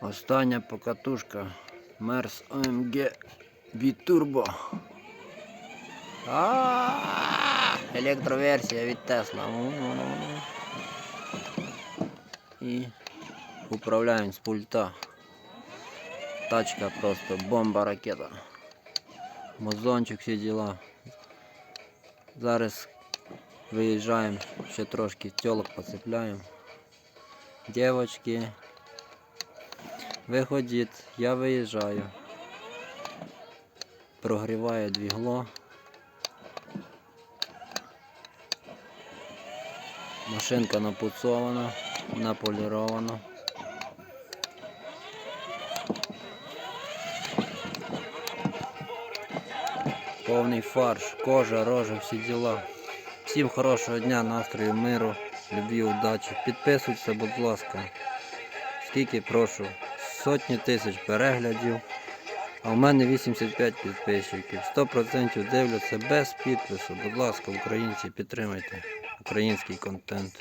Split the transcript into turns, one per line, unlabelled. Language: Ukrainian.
Остання покатушка Мерс ОМГ від Турбо. А, Електроверсія від Тесла. І управляємо з пульта. Тачка просто бомба ракета. Мозончик всі діла. Зараз виїжджаємо, ще трошки тілок поцепляємо. Дівочки, виходіть, я виїжджаю. Прогріваю двігло. Машинка напуцована, наполірована. Повний фарш, кожа, рожа, всі діла. Всім хорошого дня, настрою, миру, любві, удачі. Підписуйтеся, будь ласка. Скільки прошу. Сотні тисяч переглядів. А в мене 85 підписчиків. 100% дивляться без підпису. Будь ласка, українці, підтримайте український контент.